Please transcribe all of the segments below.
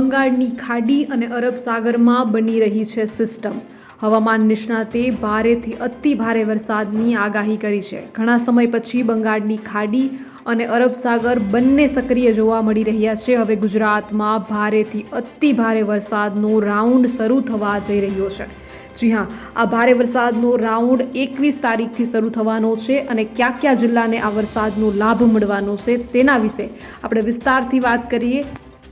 બંગાળની ખાડી અને અરબ સાગરમાં બની રહી છે સિસ્ટમ. હવામાન નિષ્ણાતે ભારેથી અતિ ભારે વરસાદની આગાહી કરી છે. ઘણા સમય પછી બંગાળની ખાડી અને અરબ સાગર બંને સક્રિય જોવા મળી રહ્યા છે. હવે ગુજરાતમાં ભારેથી અતિ ભારે વરસાદનો રાઉન્ડ શરૂ થવા જઈ રહ્યો છે. જી હા, આ ભારે વરસાદનો રાઉન્ડ એકવીસ તારીખથી શરૂ થવાનો છે અને કયા કયા જિલ્લાને આ વરસાદનો લાભ મળવાનો છે તેના વિશે આપણે વિસ્તારથી વાત કરીએ.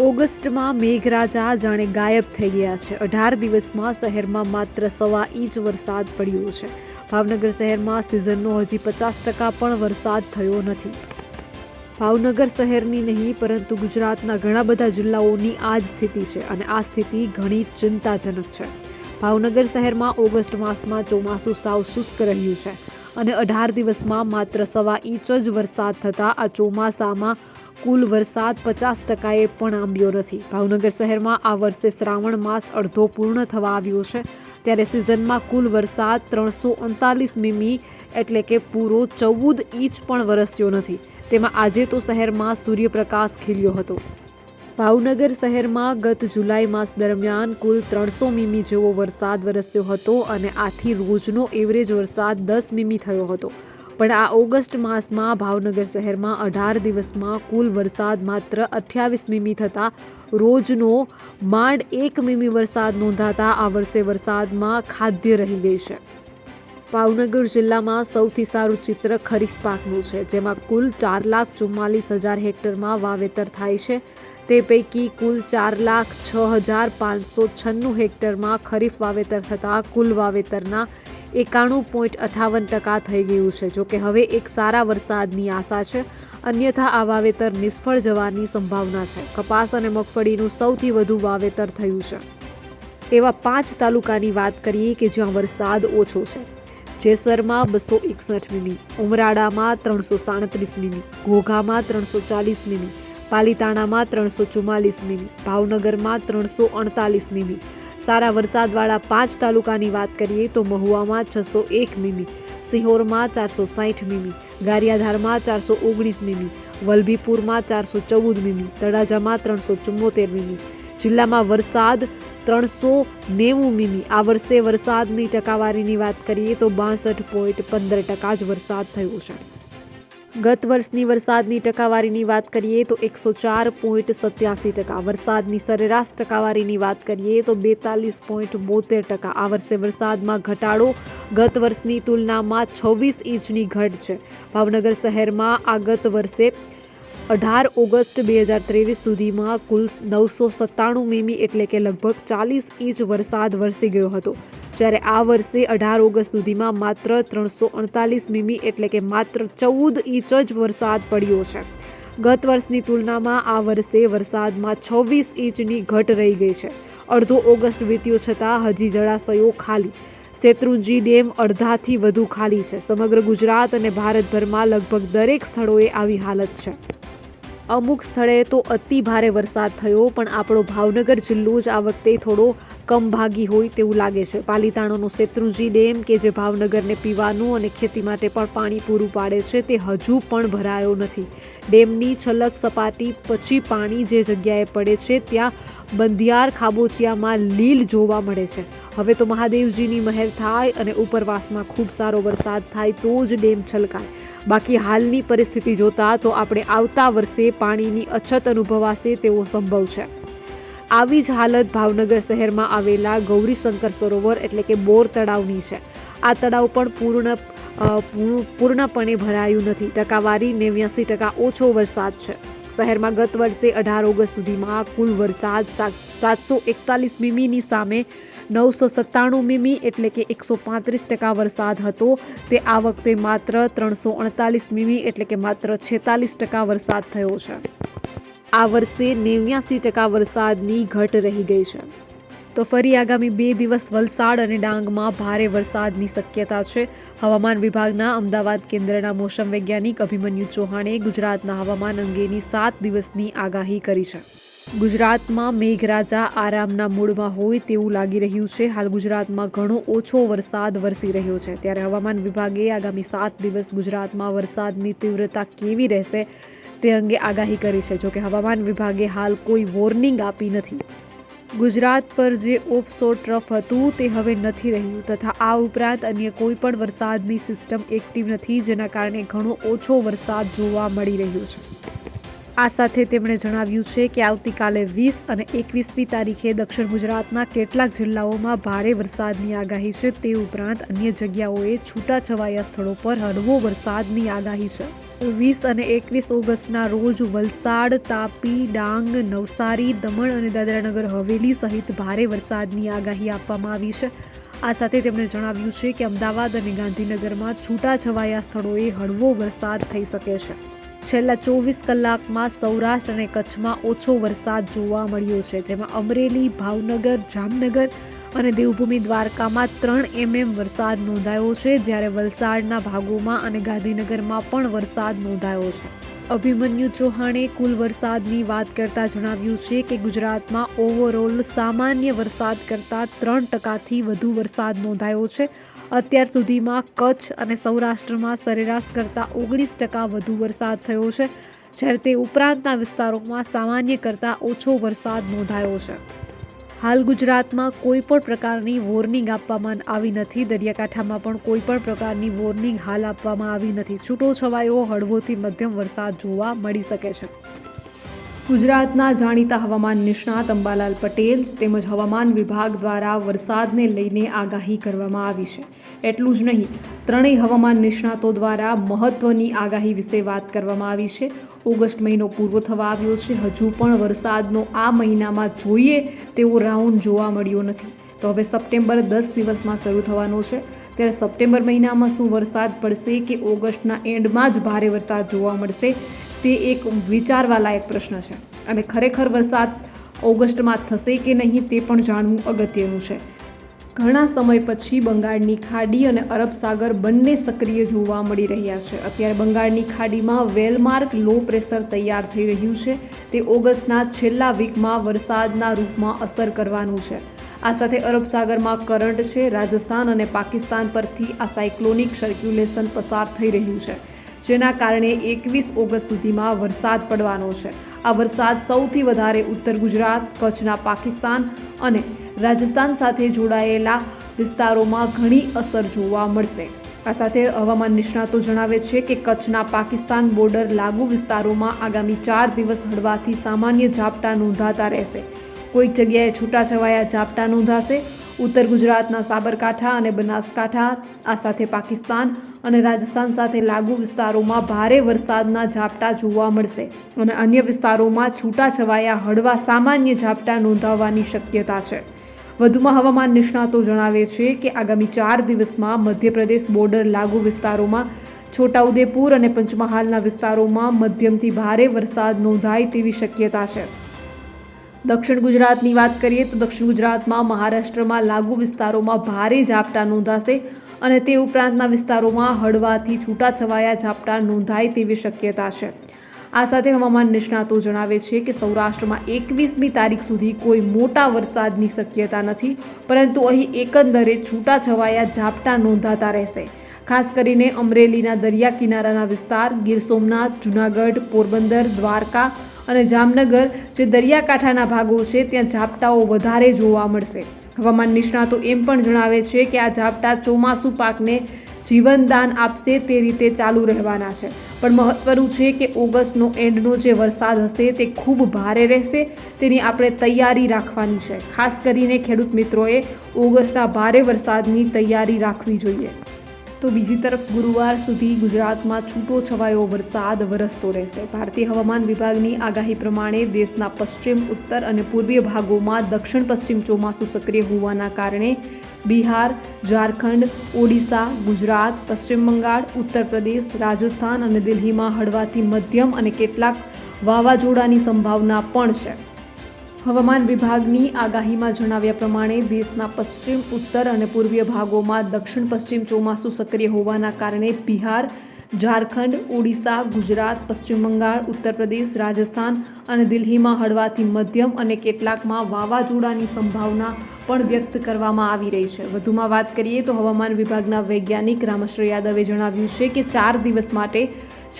ઓગસ્ટમાં મેઘરાજા જાણે ગાયબ થઈ ગયા છે. અઢાર દિવસમાં શહેરમાં માત્ર સવા ઇંચ વરસાદ પડ્યો છે. ભાવનગર શહેરમાં સિઝનનો હજી પચાસ ટકા પણ વરસાદ થયો નથી. ભાવનગર શહેરની નહીં, પરંતુ ગુજરાતના ઘણા બધા જિલ્લાઓની આ જ સ્થિતિ છે અને આ સ્થિતિ ઘણી ચિંતાજનક છે. ભાવનગર શહેરમાં ઓગસ્ટ માસમાં ચોમાસું સાવ શુષ્ક રહ્યું છે અને અઢાર દિવસમાં માત્ર સવા ઇંચ જ વરસાદ થતાં આ ચોમાસામાં કુલ વરસાદ પચાસ ટકાએ પણ આંબ્યો નથી. ભાવનગર શહેરમાં આ વર્ષે શ્રાવણ માસ અડધો પૂર્ણ થવા આવ્યો છે. ત્યારે સિઝનમાં કુલ વરસાદ ત્રણસો ઉનતાલીસ મીમી એટલે કે પૂરો ચૌદ ઇંચ પણ વરસ્યો નથી. તેમાં આજે તો શહેરમાં સૂર્યપ્રકાશ ખીલ્યો હતો. ભાવનગર શહેરમાં ગત જુલાઈ માસ દરમિયાન કુલ ત્રણસો મીમી જેવો વરસાદ વરસ્યો હતો અને આથી રોજનો એવરેજ વરસાદ દસ મીમી થયો હતો. પણ આ ઓગસ્ટ માસમાં ભાવનગર શહેરમાં અઢાર દિવસમાં કુલ વરસાદ માત્ર અઠ્યાવીસ મીમી થતાં રોજનો માંડ એક મીમી વરસાદ નોંધાતા આ વર્ષે વરસાદમાં ખાદ્ય રહી ગઈ છે. ભાવનગર જિલ્લામાં સૌથી સારું ચિત્ર ખરીફ પાકનું છે, જેમાં કુલ ચાર લાખ ચુમ્માલીસ હજાર હેક્ટરમાં વાવેતર થાય છે. તે પૈકી કુલ ચાર લાખ છ હજાર પાંચસો છન્નું હેક્ટરમાં ખરીફ વાવેતર થતાં કુલ વાવેતરના એકાણું પોઈન્ટ અઠાવન ટકા થઈ ગયું છે. જોકે હવે એક સારા વરસાદની આશા છે. અન્યથા આ વાવેતર નિષ્ફળ જવાની સંભાવના છે. કપાસ અને મગફળીનું સૌથી વધુ વાવેતર થયું છે. એવા પાંચ તાલુકાની વાત કરીએ કે જ્યાં વરસાદ ઓછો છે. જેસરમાં બસો એકસઠ મીમી ઉમરાડામાં ત્રણસો સાડત્રીસ મીમી, ઘોઘામાં ત્રણસો ચાલીસ મીમી, પાલીતાણામાં ત્રણસો ચુમ્માલીસ મીમી, ભાવનગરમાં ત્રણસો અડતાલીસ મીમી સારા વરસાદવાળા પાંચ તાલુકાની વાત કરીએ તો મહુવામાં છસો એક મીમી, સિહોરમાં ચારસો સાઠ મીમી, ગારિયાધારમાં ચારસો ઓગણીસ મીમી, વલભીપુરમાં ચારસો ચૌદ મીમી, તળાજામાં ત્રણસો ચુમ્મોતેર મીમી, જિલ્લામાં વરસાદ ત્રણસો નેવું મીમી. આ વર્ષે વરસાદની ટકાવારીની વાત કરીએ તો બાસઠ પોઈન્ટ પંદર ટકા જ વરસાદ થયો છે. ગત વર્ષની વરસાદની ટકાવારીની વાત કરીએ તો એકસો ચાર પોઈન્ટ સત્યાસી ટકા. વરસાદની સરેરાશ ટકાવારીની વાત કરીએ તો બેતાલીસ પોઈન્ટ બોતેર ટકા. આ વર્ષે વરસાદમાં ઘટાડો ગત વર્ષની તુલનામાં છવ્વીસ ઇંચની ઘટ છે. ભાવનગર શહેરમાં આ ગત વર્ષે અઢાર ઓગસ્ટ બે હજાર ત્રેવીસ સુધીમાં કુલ નવસો સત્તાણું મીમી એટલે કે લગભગ ચાલીસ ઇંચ વરસાદ વરસી ગયો હતો. જ્યારે આ વર્ષે અઢાર ઓગસ્ટ સુધીમાં માત્ર ત્રણસો અડતાલીસ મીમી એટલે કે માત્ર ચૌદ ઇંચ જ વરસાદ પડ્યો છે. ગત વર્ષની તુલનામાં આ વર્ષે વરસાદમાં છવ્વીસ ઇંચની ઘટ રહી ગઈ છે. અડધો ઓગસ્ટ વીત્યો છતાં હજી જળાશયો ખાલી. શેત્રુંજી ડેમ અડધાથી વધુ ખાલી છે. સમગ્ર ગુજરાત અને ભારતભરમાં લગભગ દરેક સ્થળોએ આવી હાલત છે. અમુક સ્થળે તો અતિ ભારે વરસાદ થયો, પણ આપણો ભાવનગર જિલ્લો જ આ વખતે થોડો કમ ભાગી હોય તેવું લાગે છે. પાલીતાણાનો શેત્રુંજી ડેમ કે જે ભાવનગરને પીવાનું અને ખેતી માટે પણ પાણી પૂરું પાડે છે તે હજુ પણ ભરાયો નથી. ડેમની છલક સપાટી પછી પાણી જે જગ્યાએ પડે છે ત્યાં બંધિયાર ખાબોચિયામાં લીલ જોવા મળે છે. હવે તો મહાદેવજીની મહેર થાય અને ઉપરવાસમાં ખૂબ સારો વરસાદ થાય તો જ ડેમ છલકાય. બાકી હાલની પરિસ્થિતિ જોતા તો આપણે આવતા વર્ષે પાણીની અછત અનુભવાશે તેવો સંભવ છે. આવી જ હાલત ભાવનગર શહેરમાં આવેલા ગૌરીશંકર સરોવર એટલે કે બોર તળાવની છે. આ તળાવ પણ પૂર્ણ પૂર્ણપણે ભરાયું નથી. ટકાવારી નેવ્યાસી ટકા ઓછો વરસાદ છે. શહેરમાં ગત વર્ષે અઢાર ઓગસ્ટ સુધીમાં કુલ વરસાદ સાતસો એકતાલીસ મીમીની સામે નવસો સત્તાણું મીમી એટલે કે એકસો પાંત્રીસ ટકા વરસાદ હતો. તે આ વખતે માત્ર ત્રણસો અડતાલીસ મીમી એટલે કે માત્ર છેતાલીસ ટકા વરસાદ થયો છે. આ વર્ષે નેવ્યાસી ટકા વરસાદની ઘટ રહી ગઈ છે. તો ફરી આગામી બે દિવસ વલસાડ અને ડાંગમાં ભારે વરસાદની શક્યતા છે. હવામાન વિભાગના અમદાવાદ કેન્દ્રના મોસમ વૈજ્ઞાનિક અભિમન્યુ ચૌહાણે ગુજરાતના હવામાન અંગેની સાત દિવસની આગાહી કરી છે. ગુજરાતમાં મેઘરાજા આરામના મૂળમાં હોય તેવું લાગી રહ્યું છે. હાલ ગુજરાતમાં ઘણો ઓછો વરસાદ વરસી રહ્યો છે. ત્યારે હવામાન વિભાગે આગામી સાત દિવસ ગુજરાતમાં વરસાદની તીવ્રતા કેવી રહેશે? તે અંગે આગાહી કરી છે. જોકે હવામાન વિભાગે હાલ કોઈ વોર્નિંગ આપી નથી. ગુજરાત પર જે ઓપ્સો ટ્રફ હતું તે હવે નથી રહ્યું તથા આ ઉપરાંત અન્ય કોઈ પણ વરસાદની સિસ્ટમ એક્ટિવ નથી જેના કારણે ઘણો ઓછો વરસાદ જોવા મળી રહ્યો છે. આ સાથે તેમણે જણાવ્યું છે કે આવતીકાલે વીસ અને એકવીસમી તારીખે દક્ષિણ ગુજરાતના કેટલાક જિલ્લાઓમાં ભારે વરસાદની આગાહી છે. તે ઉપરાંત અન્ય જગ્યાઓએ છૂટાછવાયા સ્થળો પર હળવો વરસાદની આગાહી છે. વીસ અને એકવીસ ઓગસ્ટના રોજ વલસાડ, તાપી, ડાંગ, નવસારી, દમણ અને દાદરાનગર હવેલી સહિત ભારે વરસાદની આગાહી આપવામાં આવી છે. આ સાથે તેમણે જણાવ્યું છે કે અમદાવાદ અને ગાંધીનગરમાં છૂટાછવાયા સ્થળોએ હળવો વરસાદ થઈ શકે છે. છેલ્લા ચોવીસ કલાકમાં સૌરાષ્ટ્ર અને કચ્છમાં ઓછો વરસાદ જોવા મળ્યો છે, જેમાં અમરેલી, ભાવનગર, જામનગર અને દેવભૂમિ દ્વારકામાં ત્રણ એમએમ વરસાદ નોંધાયો છે, જ્યારે વલસાડના ભાગોમાં અને ગાંધીનગરમાં પણ વરસાદ નોંધાયો છે. અભિમન્યુ ચૌહાણે કુલ વરસાદની વાત કરતા જણાવ્યું છે કે ગુજરાતમાં ઓવરઓલ સામાન્ય વરસાદ કરતાં ત્રણ ટકાથી વધુ વરસાદ નોંધાયો છે અત્યાર સુધીમાં કચ્છ અને સૌરાષ્ટ્રમાં સરેરાશ કરતાં ઓગણીસ ટકા વધુ વરસાદ થયો છે, જ્યારે તે ઉપરાંતના વિસ્તારોમાં સામાન્ય કરતાં ઓછો વરસાદ નોંધાયો છે. હાલ ગુજરાતમાં કોઈ પણ પ્રકારની વોર્નિંગ આપવામાં આવી નથી. દરિયાકાંઠામાં પણ કોઈ પણ પ્રકારની વોર્નિંગ હાલ આપવામાં આવી નથી. છૂટો છવાયો હળવોથી મધ્યમ વરસાદ જોવા મળી શકે છે. ગુજરાતના જાણીતા હવામાન નિષ્ણાત અંબાલાલ પટેલ તેમજ હવામાન વિભાગ દ્વારા વરસાદને લઈને આગાહી કરવામાં આવી છે. એટલું જ નહીં, ત્રણેય હવામાન નિષ્ણાતો દ્વારા મહત્વની આગાહી વિશે વાત કરવામાં આવી છે. ઓગસ્ટ મહિનો પૂરો થવા આવ્યો છે. હજુ પણ વરસાદનો આ મહિનામાં જોઈએ તેવો રાઉન્ડ જોવા મળ્યો નથી. તો હવે સપ્ટેમ્બર દસ દિવસમાં શરૂ થવાનો છે. ત્યારે સપ્ટેમ્બર મહિનામાં શું વરસાદ પડશે કે ઓગસ્ટના એન્ડમાં જ ભારે વરસાદ જોવા મળશે? તે એક વિચારવા લાયક પ્રશ્ન છે. અને ખરેખર વરસાદ ઓગસ્ટમાં થશે કે નહીં તે પણ જાણવું અગત્યનું છે. ઘણા સમય પછી બંગાળની ખાડી અને અરબ સાગર બંને સક્રિય જોવા મળી રહ્યા છે. અત્યારે બંગાળની ખાડીમાં વેલમાર્ક લો પ્રેશર તૈયાર થઈ રહ્યું છે. તે ઓગસ્ટના છેલ્લા વીકમાં વરસાદના રૂપમાં અસર કરવાનું છે. આ સાથે અરબ સાગરમાં કરંટ છે. રાજસ્થાન અને પાકિસ્તાન પરથી આ સાયક્લોનિક સર્ક્યુલેશન પસાર થઈ રહ્યું છે. જેના કારણે એકવીસ ઓગસ્ટ સુધીમાં વરસાદ પડવાનો છે. આ વરસાદ સૌથી વધારે ઉત્તર ગુજરાત, કચ્છના પાકિસ્તાન અને રાજસ્થાન સાથે જોડાયેલા વિસ્તારોમાં ઘણી અસર જોવા મળશે. આ સાથે હવામાન નિષ્ણાતો જણાવે છે કે કચ્છના પાકિસ્તાન બોર્ડર લાગુ વિસ્તારોમાં આગામી ચાર દિવસ હળવાથી સામાન્ય ઝાપટા નોંધાતા રહેશે. કોઈક જગ્યાએ છૂટાછવાયા ઝાપટા નોંધાશે ઉત્તર ગુજરાતના સાબરકાંઠા અને બનાસકાંઠા, આ સાથે પાકિસ્તાન અને રાજસ્થાન સાથે લાગુ વિસ્તારોમાં ભારે વરસાદના ઝાપટા જોવા મળશે અને અન્ય વિસ્તારોમાં છૂટાછવાયા હળવા સામાન્ય ઝાપટા નોંધાવવાની શક્યતા છે. વધુમાં હવામાન નિષ્ણાતો જણાવે છે કે આગામી ચાર દિવસમાં મધ્યપ્રદેશ બોર્ડર લાગુ વિસ્તારોમાં છોટાઉદેપુર અને પંચમહાલના વિસ્તારોમાં મધ્યમથી ભારે વરસાદ નોંધાય તેવી શક્યતા છે. દક્ષિણ ગુજરાતની વાત કરીએ તો દક્ષિણ ગુજરાતમાં મહારાષ્ટ્રમાં લાગુ વિસ્તારોમાં ભારે ઝાપટા નોંધાશે અને તે ઉપરાંતના વિસ્તારોમાં હળવાથી છૂટાછવાયા ઝાપટા નોંધાય તેવી શક્યતા છે. આ સાથે હવામાન નિષ્ણાતો જણાવે છે કે સૌરાષ્ટ્રમાં એકવીસમી તારીખ સુધી કોઈ મોટા વરસાદની શક્યતા નથી, પરંતુ અહીં એકંદરે છૂટાછવાયા ઝાપટા નોંધાતા રહેશે. ખાસ કરીને અમરેલીના દરિયા કિનારાના વિસ્તાર, ગીર સોમનાથ, જૂનાગઢ, પોરબંદર, દ્વારકા અને જામનગર જે દરિયાકાંઠાના ભાગો છે, ત્યાં ઝાપટાઓ વધારે જોવા મળશે. હવામાન નિષ્ણાતો એમ પણ જણાવે છે કે આ ઝાપટા ચોમાસુ પાકને જીવનદાન આપશે તે રીતે ચાલુ રહેવાના છે. પણ મહત્વનું છે કે ઓગસ્ટનો એન્ડનો જે વરસાદ હશે તે ખૂબ ભારે રહેશે, તેની આપણે તૈયારી રાખવાની છે. ખાસ કરીને ખેડૂત મિત્રોએ ઓગસ્ટના ભારે વરસાદની તૈયારી રાખવી જોઈએ. તો બીજી તરફ ગુરુવાર સુધી ગુજરાતમાં છૂટો છવાયો વરસાદ વરસતો રહેશે. ભારતીય હવામાન વિભાગની આગાહી પ્રમાણે દેશના પશ્ચિમ, ઉત્તર અને પૂર્વીય ભાગોમાં દક્ષિણ પશ્ચિમ ચોમાસું સક્રિય હોવાના કારણે બિહાર, ઝારખંડ, ઓડિશા, ગુજરાત, પશ્ચિમ બંગાળ, ઉત્તર પ્રદેશ, રાજસ્થાન અને દિલ્હીમાં હળવાથી મધ્યમ અને કેટલાક વાવાઝોડાની સંભાવના પણ છે. હવામાન વિભાગની આગાહીમાં જણાવ્યા પ્રમાણે દેશના પશ્ચિમ, ઉત્તર અને પૂર્વીય ભાગોમાં દક્ષિણ, પશ્ચિમ ચોમાસું સક્રિય હોવાના કારણે બિહાર, ઝારખંડ, ઓડિશા, ગુજરાત, પશ્ચિમ બંગાળ ઉત્તર પ્રદેશ રાજસ્થાન અને દિલ્હીમાં હળવાથી મધ્યમ અને કેટલાકમાં વાવાઝોડાની સંભાવના પણ વ્યક્ત કરવામાં આવી રહી છે. વધુમાં વાત કરીએ તો હવામાન વિભાગના વૈજ્ઞાનિક રામશ્રી યાદવે જણાવ્યું છે કે ચાર દિવસ માટે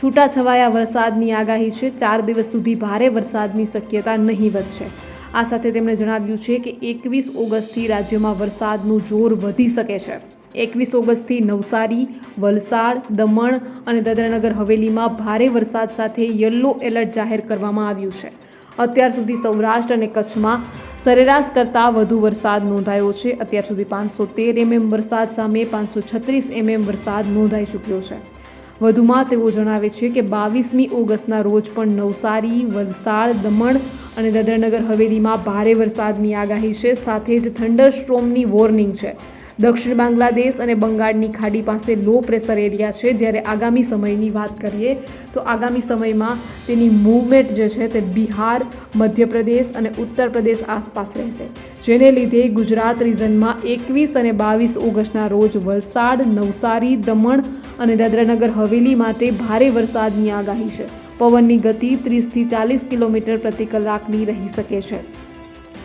છૂટાછવાયા વરસાદની આગાહી છે. ચાર દિવસ સુધી ભારે વરસાદની શક્યતા નહીવત છે. આ સાથે તેમણે જણાવ્યું છે કે એકવીસ ઓગસ્ટથી રાજ્યમાં વરસાદનું જોર વધી શકે છે. એકવીસ ઓગસ્ટથી નવસારી, વલસાડ, દમણ અને દાદરાનગર હવેલીમાં ભારે વરસાદ સાથે યલો એલર્ટ જાહેર કરવામાં આવ્યું છે. અત્યાર સુધી સૌરાષ્ટ્ર અને કચ્છમાં સરેરાશ કરતાં વધુ વરસાદ નોંધાયો છે. અત્યાર સુધી પાંચસો તેર એમએમ વરસાદ સામે પાંચસો છત્રીસ એમએમ વરસાદ નોંધાઈ ચૂક્યો છે. વધુમાં તેઓ જણાવે છે કે બાવીસમી ઓગસ્ટના રોજ પણ નવસારી, વલસાડ, દમણ અને દાદરાનગર હવેલીમાં ભારે વરસાદની આગાહી છે. સાથે જ થંડર સ્ટ્રોમની વોર્નિંગ છે. દક્ષિણ બાંગ્લાદેશ અને બંગાળની ખાડી પાસે લો પ્રેશર એરિયા છે. જ્યારે આગામી સમયની વાત કરીએ તો આગામી સમયમાં તેની મૂવમેન્ટ જે છે તે બિહાર, મધ્યપ્રદેશ અને ઉત્તર પ્રદેશ આસપાસ રહેશે. જેને લીધે ગુજરાત રિજનમાં એકવીસ અને બાવીસ ઓગસ્ટના રોજ વલસાડ, નવસારી, દમણ અને દાદરાનગર હવેલી માટે ભારે વરસાદની આગાહી છે. પવનની ગતિ ત્રીસથી ચાલીસ કિલોમીટર પ્રતિ કલાકની રહી શકે છે.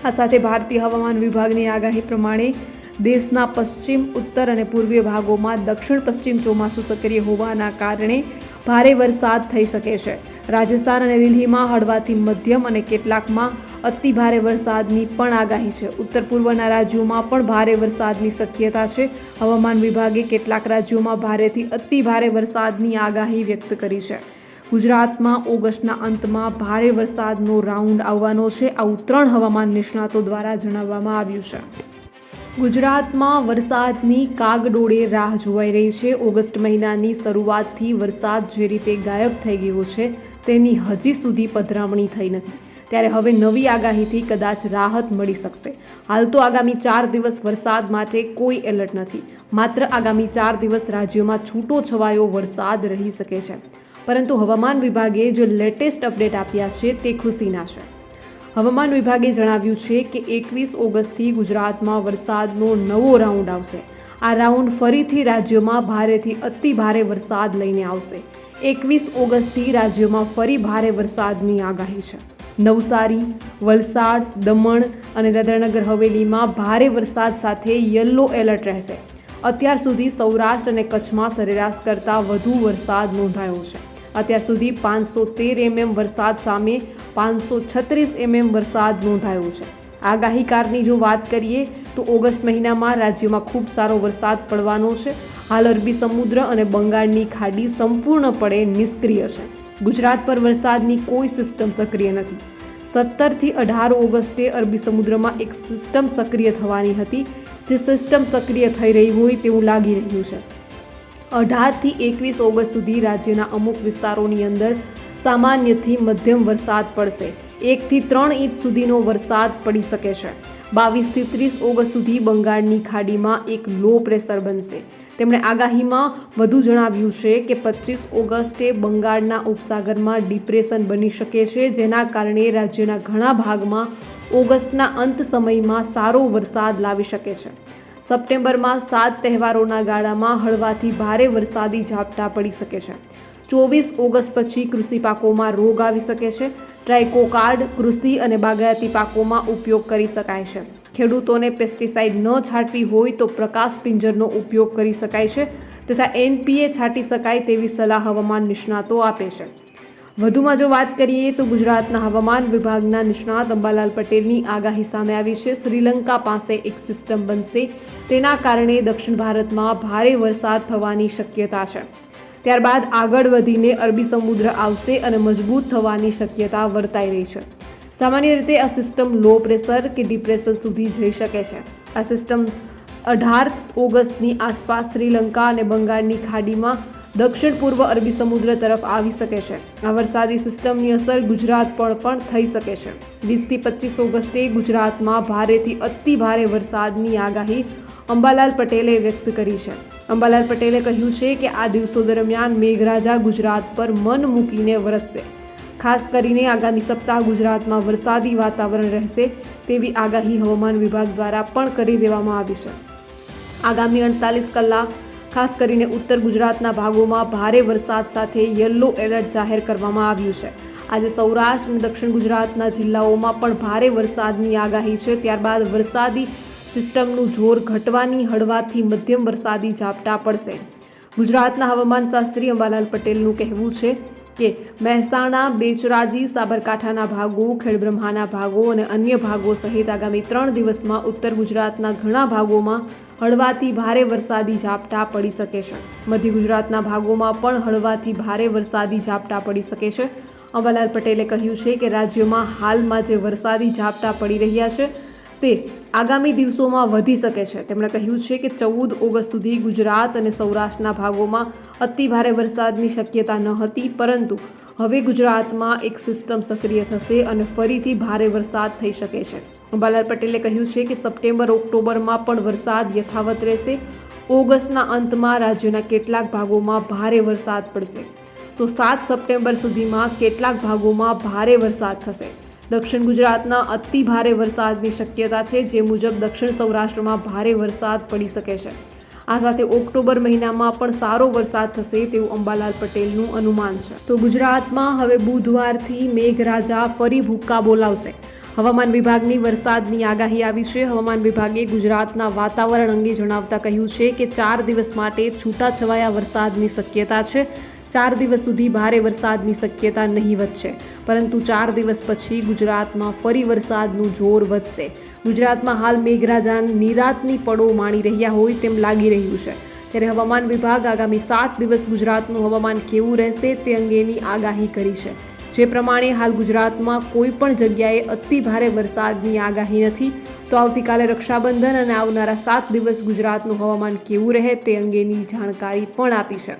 આ સાથે ભારતીય હવામાન વિભાગની આગાહી પ્રમાણે દેશના પશ્ચિમ, ઉત્તર અને પૂર્વીય ભાગોમાં દક્ષિણ પશ્ચિમ ચોમાસું સક્રિય હોવાના કારણે ભારે વરસાદ થઈ શકે છે. રાજસ્થાન અને દિલ્હીમાં હળવાથી મધ્યમ અને કેટલાકમાં અતિ ભારે વરસાદની પણ આગાહી છે. ઉત્તર પૂર્વના રાજ્યોમાં પણ ભારે વરસાદની શક્યતા છે. હવામાન વિભાગે કેટલાક રાજ્યોમાં ભારેથી અતિ ભારે વરસાદની આગાહી વ્યક્ત કરી છે. ગુજરાતમાં ઓગસ્ટના અંતમાં ભારે વરસાદનો રાઉન્ડ આવવાનો છે. આવું ત્રણ હવામાન નિષ્ણાતો દ્વારા જણાવવામાં આવ્યું છે. ગુજરાતમાં વરસાદની કાગડોળે રાહ જોવાઈ રહી છે. ઓગસ્ટ મહિનાની શરૂઆતથી વરસાદ જે રીતે ગાયબ થઈ ગયો છે, તેની હજી સુધી પધરામણી થઈ નથી. ત્યારે હવે નવી આગાહીથી કદાચ રાહત મળી શકશે. હાલ તો આગામી ચાર દિવસ વરસાદ માટે કોઈ એલર્ટ નથી. માત્ર આગામી ચાર દિવસ રાજ્યોમાં છૂટો છવાયો વરસાદ રહી શકે છે. પરંતુ હવામાન વિભાગે જે લેટેસ્ટ અપડેટ આપ્યા છે તે ખુશીના છે. હવામાન વિભાગે જણાવ્યું છે કે એકવીસ ઓગસ્ટથી ગુજરાતમાં વરસાદનો નવો રાઉન્ડ આવશે. આ રાઉન્ડ ફરીથી રાજ્યોમાં ભારેથી અતિ ભારે વરસાદ લઈને આવશે. એકવીસ ઓગસ્ટથી રાજ્યોમાં ફરી ભારે વરસાદની આગાહી છે. નવસારી, વલસાડ, દમણ અને દાદરાનગર હવેલીમાં ભારે વરસાદ સાથે યલો એલર્ટ રહેશે. અત્યાર સુધી સૌરાષ્ટ્ર અને કચ્છમાં સરેરાશ કરતાં વધુ વરસાદ નોંધાયો છે. અત્યાર સુધી પાંચસો તેર એમએમ વરસાદ સામે પાંચસો છત્રીસ એમએમ વરસાદ નોંધાયો છે. આગાહીકારની જો વાત કરીએ, તો ઓગસ્ટ મહિનામાં રાજ્યમાં ખૂબ સારો વરસાદ પડવાનો છે. હાલ અરબી સમુદ્ર અને બંગાળની ખાડી સંપૂર્ણપણે નિષ્ક્રિય છે. ગુજરાત પર વરસાદની કોઈ સિસ્ટમ સક્રિય નથી. સત્તરથી અઢાર ઓગસ્ટે અરબી સમુદ્રમાં એક સિસ્ટમ સક્રિય થવાની હતી, જે સિસ્ટમ સક્રિય થઈ રહી હોય તેવું લાગી રહ્યું છે. અઢારથી એકવીસ ઓગસ્ટ સુધી રાજ્યના અમુક વિસ્તારોની અંદર સામાન્યથી મધ્યમ વરસાદ પડશે. એકથી ત્રણ ઇંચ સુધીનો વરસાદ પડી શકે છે. બાવીસથી ત્રીસ ઓગસ્ટ સુધી બંગાળની ખાડીમાં એક લો પ્રેશર બનશે. તેમણે આગાહીમાં વધુ જણાવ્યું છે કે પચીસ ઓગસ્ટે બંગાળના ઉપસાગરમાં ડિપ્રેશન બની શકે છે, જેના કારણે રાજ્યના ઘણા ભાગમાં ઓગસ્ટના અંત સમયમાં સારો વરસાદ લાવી શકે છે. સપ્ટેમ્બરમાં સાત તહેવારોના ગાળામાં હળવાથી ભારે વરસાદી ઝાપટા પડી શકે છે. ચોવીસ ઓગસ્ટ પછી કૃષિ પાકોમાં રોગ આવી શકે છે. ટ્રાઇકોકાર્ડ, કૃષિ અને બાગાયતી પાકોમાં ઉપયોગ કરી શકાય છે. ખેડૂતોને પેસ્ટિસાઇડ ન છાંટવી હોય તો પ્રકાશ પિંજરનો ઉપયોગ કરી શકાય છે તથા એનપીએ છાંટી શકાય તેવી સલાહ હવામાન નિષ્ણાતો આપે છે. વધુમાં જો વાત કરીએ તો ગુજરાતના હવામાન વિભાગના નિષ્ણાત અંબાલાલ પટેલની આગાહી સામે આવી છે. શ્રીલંકા પાસે એક સિસ્ટમ બનશે તેના કારણે દક્ષિણ ભારતમાં ભારે વરસાદ થવાની શક્યતા છે. ત્યારબાદ આગળ વધીને અરબી સમુદ્ર આવશે અને મજબૂત થવાની શક્યતા વર્તાઈ રહી છે. સામાન્ય રીતે આ સિસ્ટમ લો પ્રેશર કે ડિપ્રેશન સુધી જઈ શકે છે. આ સિસ્ટમ અઢાર ઓગસ્ટની આસપાસ શ્રીલંકા અને બંગાળની ખાડીમાં દક્ષિણ પૂર્વ અરબી સમુદ્ર તરફ આવી શકે છે. આ વરસાદી સિસ્ટમની અસર ગુજરાત પર પણ થઈ શકે છે. વીસથી પચીસ ઓગસ્ટે ગુજરાતમાં ભારેથી અતિ ભારે વરસાદની આગાહી અંબાલાલ પટેલે વ્યક્ત કરી છે. અંબાલાલ પટેલે કહ્યું છે કે આ દિવસો દરમિયાન મેઘરાજા ગુજરાત પર મન મૂકીને વરસશે. ખાસ કરીને આગામી સપ્તાહ ગુજરાતમાં વરસાદી વાતાવરણ રહેશે તેવી આગાહી હવામાન વિભાગ દ્વારા પણ કરી દેવામાં આવી છે. આગામી અડતાલીસ કલાક, ખાસ કરીને ઉત્તર ગુજરાતના ભાગોમાં ભારે વરસાદ સાથે યલો એલર્ટ જાહેર કરવામાં આવ્યું છે. આજે સૌરાષ્ટ્ર અને દક્ષિણ ગુજરાતના જિલ્લાઓમાં પણ ભારે વરસાદની આગાહી છે. ત્યારબાદ વરસાદી સિસ્ટમનું જોર ઘટવાની હળવાથી મધ્યમ વરસાદી ઝાપટા પડશે. ગુજરાતના હવામાન શાસ્ત્રી અંબાલાલ પટેલનું કહેવું છે કે મહેસાણા, બેચરાજી, સાબરકાંઠાના ભાગો, ખેડબ્રહ્માના ભાગો અને અન્ય ભાગો સહિત આગામી ત્રણ દિવસમાં ઉત્તર ગુજરાતના ઘણા ભાગોમાં હળવાથી ભારે વરસાદી ઝાપટા પડી શકે છે. મધ્ય ગુજરાતના ભાગોમાં પણ હળવાથી ભારે વરસાદી ઝાપટા પડી શકે છે. અંબાલાલ પટેલે કહ્યું છે કે રાજ્યમાં હાલમાં જે વરસાદી ઝાપટા પડી રહ્યા છે તે આગામી દિવસોમાં વધી શકે છે. તેમણે કહ્યું છે કે ચૌદ ઓગસ્ટ સુધી ગુજરાત અને સૌરાષ્ટ્રના ભાગોમાં અતિ ભારે વરસાદની શક્યતા ન હતી, પરંતુ હવે ગુજરાતમાં એક સિસ્ટમ સક્રિય થશે અને ફરીથી ભારે વરસાદ થઈ શકે છે. અંબાલાલ પટેલે કહ્યું છે કે સપ્ટેમ્બર, ઓક્ટોબરમાં પણ વરસાદ યથાવત રહેશે. ઓગસ્ટના અંતમાં રાજ્યના કેટલાક ભાગોમાં ભારે વરસાદ પડશે. તો સાત સપ્ટેમ્બર સુધીમાં કેટલાક ભાગોમાં ભારે વરસાદ થશે. દક્ષિણ ગુજરાતના અતિ ભારે વરસાદની શક્યતા છે, જે મુજબ દક્ષિણ સૌરાષ્ટ્રમાં ભારે વરસાદ પડી શકે છે. આ સાથે ઓક્ટોબર મહિનામાં પણ સારો વરસાદ થશે તેવું અંબાલાલ પટેલનું અનુમાન છે. તો ગુજરાતમાં હવે બુધવારથી મેઘરાજા ફરી ભૂક્કા બોલાવશે. હવામાન વિભાગની વરસાદની આગાહી આવી છે. હવામાન વિભાગે ગુજરાતના વાતાવરણ અંગે જણાવતા કહ્યું છે કે ચાર દિવસ માટે છૂટાછવાયા વરસાદની શક્યતા છે. ચાર દિવસ સુધી ભારે વરસાદની શક્યતા નહીવત છે પરંતુ ચાર દિવસ પછી ગુજરાતમાં ફરી વરસાદનું જોર વધશે. ગુજરાતમાં હાલ મેઘરાજા નિરાતની પડો માણી રહ્યા હોય તેમ લાગી રહ્યું છે. ત્યારે હવામાન વિભાગ આગામી સાત દિવસ ગુજરાતનું હવામાન કેવું રહેશે તે અંગેની આગાહી કરી છે. જે પ્રમાણે હાલ ગુજરાતમાં કોઈ પણ જગ્યાએ અતિ ભારે વરસાદની આગાહી નથી, તો આવતીકાલે રક્ષાબંધન અને આવનારા સાત દિવસ ગુજરાતનું હવામાન કેવું રહે તે અંગેની જાણકારી પણ આપી છે.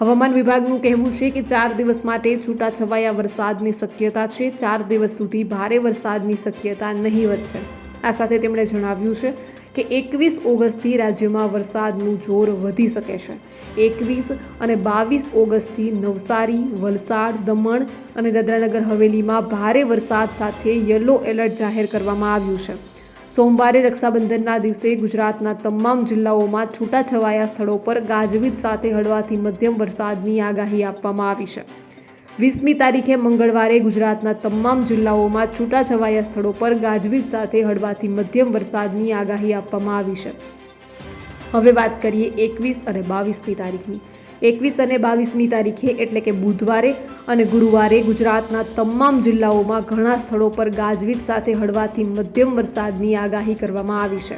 હવામાન વિભાગનું કહેવું છે કે ચાર દિવસ માટે છૂટાછવાયા વરસાદની શક્યતા છે. ચાર દિવસ સુધી ભારે વરસાદની શક્યતા નહીવત છે. આ સાથે તેમણે જણાવ્યું છે કે એકવીસ ઓગસ્ટથી રાજ્યમાં વરસાદનું જોર વધી શકે છે. એકવીસ અને બાવીસ ઓગસ્ટથી નવસારી, વલસાડ, દમણ અને દાદરાનગર હવેલીમાં ભારે વરસાદ સાથે યલો એલર્ટ જાહેર કરવામાં આવ્યું છે. સોમવારે રક્ષાબંધનના દિવસે ગુજરાતના તમામ જિલ્લાઓમાં છૂટાછવાયા સ્થળો પર ગાજવીજ સાથે હળવાથી મધ્યમ વરસાદની આગાહી આપવામાં આવી છે. વીસમી તારીખે મંગળવારે ગુજરાતના તમામ જિલ્લાઓમાં છૂટાછવાયા સ્થળો પર ગાજવીજ સાથે હળવાથી મધ્યમ વરસાદની આગાહી આપવામાં આવી છે. હવે વાત કરીએ એકવીસ અને બાવીસમી તારીખની. એકવીસ અને બાવીસમી તારીખે, એટલે કે બુધવારે અને ગુરુવારે ગુજરાતના તમામ જિલ્લાઓમાં ઘણા સ્થળો પર ગાજવીજ સાથે હળવાથી મધ્યમ વરસાદની આગાહી કરવામાં આવી છે.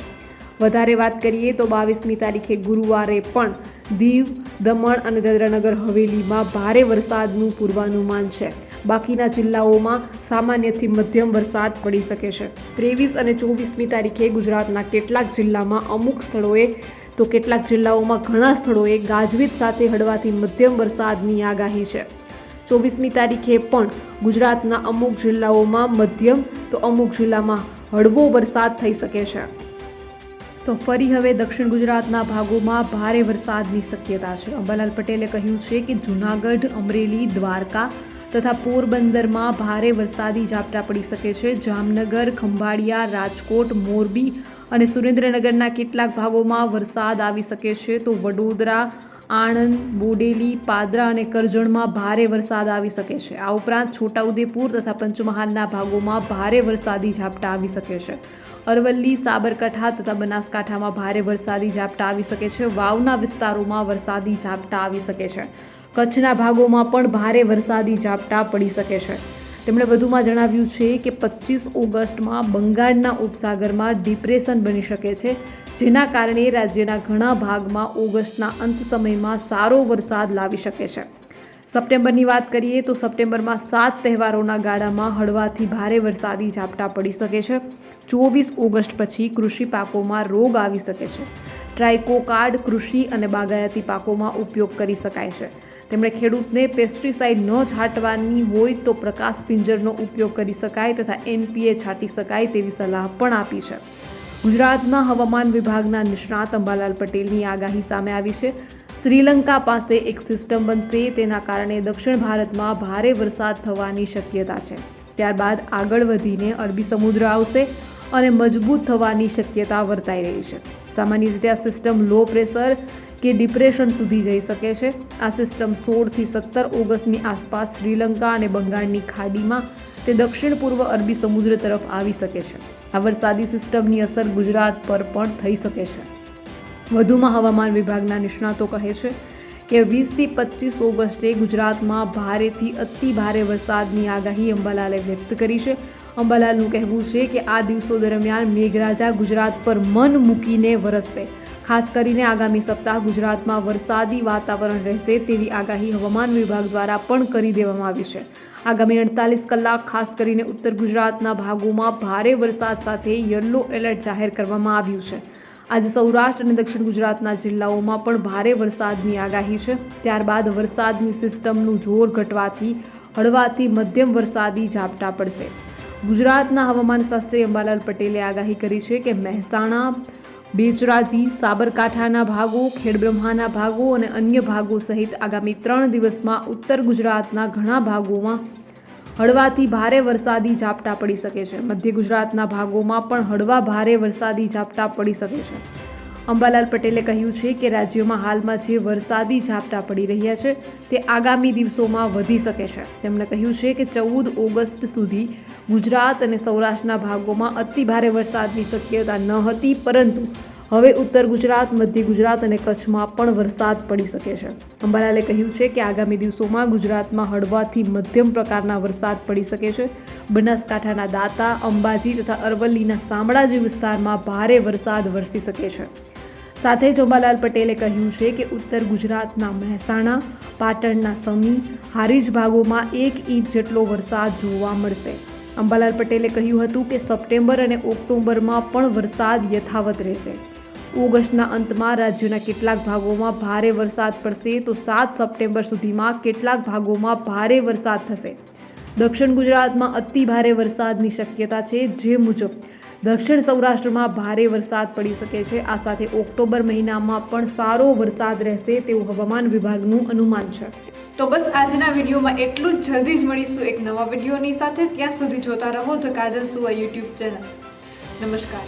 વધારે વાત કરીએ તો બાવીસમી તારીખે ગુરુવારે પણ દીવ, દમણ અને દાદરાનગર હવેલીમાં ભારે વરસાદનું પૂર્વાનુમાન છે. બાકીના જિલ્લાઓમાં સામાન્યથી મધ્યમ વરસાદ પડી શકે છે. ત્રેવીસ અને ચોવીસમી તારીખે ગુજરાતના કેટલાક જિલ્લામાં અમુક સ્થળોએ તો કેટલાક જિલ્લાઓમાં ઘણા સ્થળોએ ગાજવીજ સાથે હળવાથી મધ્યમ વરસાદની આગાહી છે. ચોવીસમી તારીખે પણ ગુજરાતના અમુક જિલ્લાઓમાં મધ્યમ તો અમુક જિલ્લામાં હળવો વરસાદ થઈ શકે છે. તો ફરી હવે દક્ષિણ ગુજરાતના ભાગોમાં ભારે વરસાદની શક્યતા છે. અંબાલાલ પટેલે કહ્યું છે કે જૂનાગઢ, અમરેલી, દ્વારકા તથા પોરબંદરમાં ભારે વરસાદી ઝાપટા પડી શકે છે. જામનગર, ખંભાળિયા, રાજકોટ, મોરબી અને સુરેન્દ્રનગરના કેટલાક ભાગોમાં વરસાદ આવી શકે છે, તો વડોદરા, આણંદ, બોડેલી, પાદરા અને કરજણમાં ભારે વરસાદ આવી શકે છે. આ ઉપરાંત છોટાઉદેપુર તથા પંચમહાલના ભાગોમાં ભારે વરસાદી ઝાપટા આવી શકે છે. અરવલ્લી, સાબરકાંઠા તથા બનાસકાંઠામાં ભારે વરસાદી ઝાપટા આવી શકે છે. વાવના વિસ્તારોમાં વરસાદી ઝાપટા આવી શકે છે. કચ્છના ભાગોમાં પણ ભારે વરસાદી ઝાપટા પડી શકે છે. તેમણે વધુમાં જણાવ્યું છે કે પચીસ ઓગસ્ટમાં બંગાળના ઉપસાગરમાં ડિપ્રેશન બની શકે છે, જેના કારણે રાજ્યના ઘણા ભાગમાં ઓગસ્ટના અંત સમયમાં સારો વરસાદ લાવી શકે છે. સપ્ટેમ્બરની વાત કરીએ તો સપ્ટેમ્બરમાં સાત તહેવારોના ગાળામાં હળવાથી ભારે વરસાદી ઝાપટા પડી શકે છે. ચોવીસ ઓગસ્ટ પછી કૃષિ પાકોમાં રોગ આવી શકે છે. ટ્રાયકો કાર્ડ કૃષિ અને બાગાયતી પાકોમાં ઉપયોગ કરી શકાય છે. તેમણે ખેડૂતને પેસ્ટિસાઇડ ન છાંટવાની હોય તો પ્રકાશ પિંજરનો ઉપયોગ કરી શકાય તથા એનપીએ છાંટી શકાય તેવી સલાહ પણ આપી છે. ગુજરાતના હવામાન વિભાગના નિષ્ણાત અંબાલાલ પટેલની આગાહી સામે આવી છે. શ્રીલંકા પાસે એક સિસ્ટમ બનશે તેના કારણે દક્ષિણ ભારતમાં ભારે વરસાદ થવાની શક્યતા છે. ત્યારબાદ આગળ વધીને અરબી સમુદ્ર આવશે અને મજબૂત થવાની શક્યતા વર્તાઈ રહી છે. સામાન્ય રીતે આ સિસ્ટમ લો પ્રેશર કે ડિપ્રેશન સુધી જઈ શકે છે. આ સિસ્ટમ સોળથી સત્તર ઓગસ્ટની આસપાસ શ્રીલંકા અને બંગાળની ખાડીમાં તે દક્ષિણ પૂર્વ અરબી સમુદ્ર તરફ આવી શકે છે. આ વરસાદી સિસ્ટમની અસર ગુજરાત પર પણ થઈ શકે છે. વધુમાં હવામાન વિભાગના નિષ્ણાતો કહે છે કે વીસથી પચીસ ઓગસ્ટે ગુજરાતમાં ભારેથી અતિ ભારે વરસાદની આગાહી અંબાલાલે વ્યક્ત કરી છે. અંબાલાલનું કહેવું છે કે આ દિવસો દરમિયાન મેઘરાજા ગુજરાત પર મન મૂકીને વરસશે. ખાસ કરીને આગામી સપ્તાહ ગુજરાતમાં વરસાદી વાતાવરણ રહેશે તેવી આગાહી હવામાન વિભાગ દ્વારા પણ કરી દેવામાં આવી છે. આગામી અડતાલીસ કલાક ખાસ કરીને ઉત્તર ગુજરાતના ભાગોમાં ભારે વરસાદ સાથે યલો એલર્ટ જાહેર કરવામાં આવ્યું છે. આજે સૌરાષ્ટ્ર અને દક્ષિણ ગુજરાતના જિલ્લાઓમાં પણ ભારે વરસાદની આગાહી છે. ત્યારબાદ વરસાદની સિસ્ટમનું જોર ઘટવાથી હળવાથી મધ્યમ વરસાદી ઝાપટા પડશે. ગુજરાતના હવામાન શાસ્ત્રી અંબાલાલ પટેલે આગાહી કરી છે કે મહેસાણા બેચરાજી સાબરકાંઠાના ભાગો, ખેડબ્રહ્માના ભાગો અને અન્ય ભાગો સહિત આગામી ત્રણ દિવસમાં ઉત્તર ગુજરાતના ઘણા ભાગોમાં હળવાથી ભારે વરસાદી ઝાપટા પડી શકે છે. મધ્ય ગુજરાતના ભાગોમાં પણ હળવા ભારે વરસાદી ઝાપટા પડી શકે છે. અંબાલાલ પટેલે કહ્યું છે કે રાજ્યમાં હાલમાં જે વરસાદી ઝાપટા પડી રહ્યા છે, તે આગામી દિવસોમાં વધી શકે છે. તેમણે કહ્યું છે કે ચૌદ ઓગસ્ટ સુધી ગુજરાત અને સૌરાષ્ટ્રના ભાગોમાં અતિ ભારે વરસાદની શક્યતા ન હતી, પરંતુ હવે ઉત્તર ગુજરાત, મધ્ય ગુજરાત અને કચ્છમાં પણ વરસાદ પડી શકે છે. અંબાલાલે કહ્યું છે કે આગામી દિવસોમાં ગુજરાતમાં હળવાથી મધ્યમ પ્રકારના વરસાદ પડી શકે છે. બનાસકાંઠાના દાતા, અંબાજી તથા અરવલ્લીના શામળાજી વિસ્તારમાં ભારે વરસાદ વરસી શકે છે. સાથે જ અંબાલાલ પટેલે કહ્યું છે કે ઉત્તર ગુજરાતના મહેસાણા, પાટણના સમી, હારીજ ભાગોમાં એક ઇંચ જેટલો વરસાદ જોવા મળશે. અંબાલાલ પટેલે કહ્યું હતું કે સપ્ટેમ્બર અને ઓક્ટોબરમાં પણ વરસાદ યથાવત રહેશે. ઓગસ્ટના અંતમાં રાજ્યના કેટલાક ભાગોમાં ભારે વરસાદ પડશે તો સાત સપ્ટેમ્બર સુધીમાં કેટલાક ભાગોમાં ભારે વરસાદ થશે. દક્ષિણ ગુજરાતમાં અતિ ભારે વરસાદની શક્યતા છે જે મુજબ દક્ષિણ સૌરાષ્ટ્રમાં ભારે વરસાદ પડી શકે છે. આ સાથે ઓક્ટોબર મહિનામાં પણ સારો વરસાદ રહેશે તેવું હવામાન વિભાગનું અનુમાન છે. તો બસ આજના વિડીયોમાં એટલું જ. જલ્દી જ મળીશું એક નવા વિડીયોની સાથે. ત્યાં સુધી જોતા રહો ધ કાજલ સુવા યુટ્યુબ ચેનલ. નમસ્કાર.